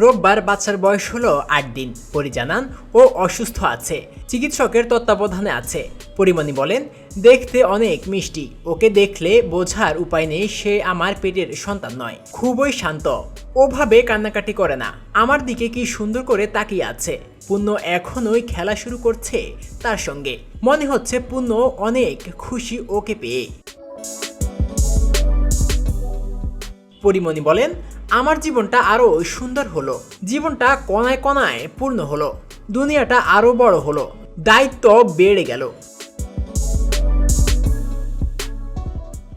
রোববার বাচ্চার বয়স হলো আট দিন। পরি জানান, ও অসুস্থ আছে। চিকিৎসকের তত্ত্বাবধানে আছে। পরিমণি বলেন, দেখতে অনেক মিষ্টি। ওকে দেখলে বোঝার উপায় নেই, সে আমার পেটের সন্তান নয়। খুবই শান্ত। ওভাবে কান্নাকাটি করে না। আমার দিকে কি সুন্দর করে তাকিয়ে আছে। পুণ্য এখনোই খেলা শুরু করছে তার সঙ্গে। মনে হচ্ছে পুণ্য অনেক খুশি ওকে পেয়ে। পরিমণি বলেন, আমার জীবনটা আরও সুন্দর হলো। জীবনটা কণায় কণায় পূর্ণ হলো। দুনিয়াটা আরও বড় হলো। দায়িত্ব বেড়ে গেল।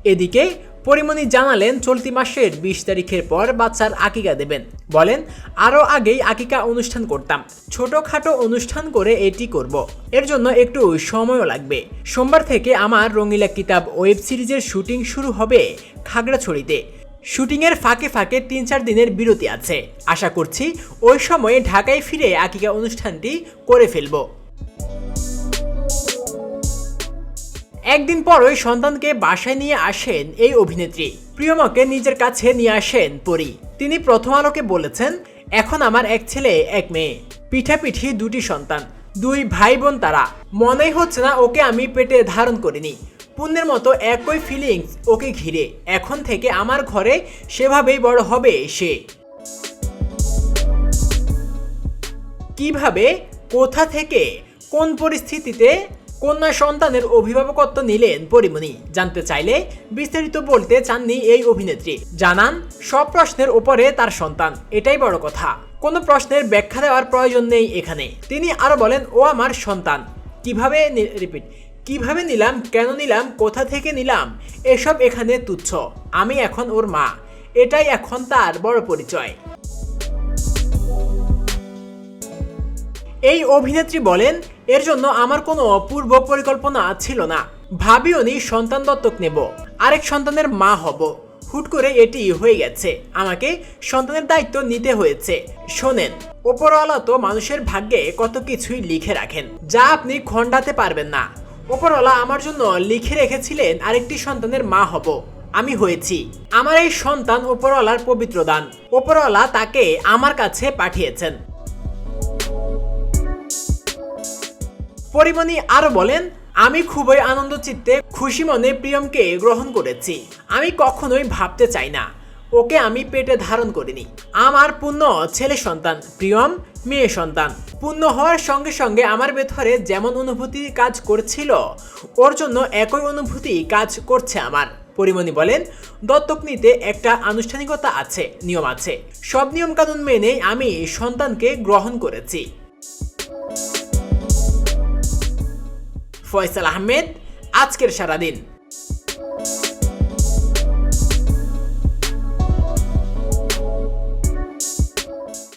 এদিকে পরিমণি জানালেন, চলতি মাসের বিশ তারিখের পর বাচ্চার আকিকা দেবেন। বলেন আরও আগেই আকিকা অনুষ্ঠান করতাম। ছোটখাটো অনুষ্ঠান করে এটি করব। এর জন্য একটু সময়ও লাগবে। সোমবার থেকে আমার রঙিলা কিতাব ওয়েব সিরিজের শুটিং শুরু হবে খাগড়াছড়িতে। শুটিংয়ের ফাঁকে ফাঁকে তিন চার দিনের বিরতি আছে। আশা করছি ওই সময়ে ঢাকায় ফিরে আকিকা অনুষ্ঠানটি করে ফেলব। একদিন পরই সন্তানকে বাসায় নিয়ে আসেন এই অভিনেত্রী। প্রিয়মাকে নিজের কাছে নিয়ে আসেন পরি। তিনি প্রথম আলোকে বলেছেন, এখন আমার এক ছেলে, এক মেয়ে। পিঠাপিঠি দুটি সন্তান। দুই ভাই বোন তারা। মনেই হচ্ছে না ওকে আমি পেটে ধারণ করিনি। পুণ্যের মতো একই ফিলিংস ওকে ঘিরে। এখন থেকে আমার ঘরে সেভাবেই বড় হবে সে। কীভাবে? কোথা থেকে? কোন পরিস্থিতিতে? কন্যা সন্তানের অভিভাবকত্ব নিলেন পরিমণি। জানতে চাইলে বিস্তারিত বলতে চাননি এই অভিনেত্রী। জানান, সব প্রশ্নের উপরে তার সন্তান। এটাই বড় কথা। কোনো প্রশ্নের ব্যাখ্যা দেওয়ার প্রয়োজন নেই এখানে। তিনি আরও বলেন, ও আমার সন্তান। কীভাবে? রিপিট কীভাবে নিলাম, কেন নিলাম, কোথা থেকে নিলাম, এসব এখানে তুচ্ছ। আমি এখন ওর মা। এটাই এখন তার বড় পরিচয়। এই অভিনেত্রী বলেন, এর জন্য আমার কোনো পূর্ব পরিকল্পনা ছিল না। ভাবিও নি, সন্তান দত্তক নেব। আরেক সন্তানের মা হব। হুট করে এটি হয়ে গেছে। আমাকে সন্তানের দায়িত্ব নিতে হয়েছে। শোনেন, ওপরওয়ালা তো মানুষের ভাগ্যে কত কিছুই লিখে রাখেন। যা আপনি খণ্ডাতে পারবেন না। ওপরওয়ালা আমার জন্য লিখে রেখেছিলেন আরেকটি সন্তানের মা হব, আমি হয়েছি। আমার এই সন্তান ওপরওয়ালার পবিত্র দান। ওপরওয়ালা তাকে আমার কাছে পাঠিয়েছেন। পরিমণি আরও বলেন, আমি খুবই আনন্দ চিত্তে খুশি মনে প্রিয়মকে গ্রহণ করেছি। আমি কখনোই ভাবতে চাই না। ওকে আমি পেটে ধারণ করিনি। আমার পূর্ণ ছেলে সন্তান, প্রিয়ম, মেয়ে সন্তান। পূর্ণ হওয়ার সঙ্গে সঙ্গে আমার ভেতরে যেমন অনুভূতি কাজ করছিল, ওর জন্য একই অনুভূতি কাজ করছে আমার। পরিমণি বলেন দত্তক নিতে একটা আনুষ্ঠানিকতা আছে, নিয়ম আছে। সব নিয়ম কানুন মেনে আমি সন্তানকে গ্রহণ করেছি। ফয়সাল আহমেদ, আজকের সারাদিন।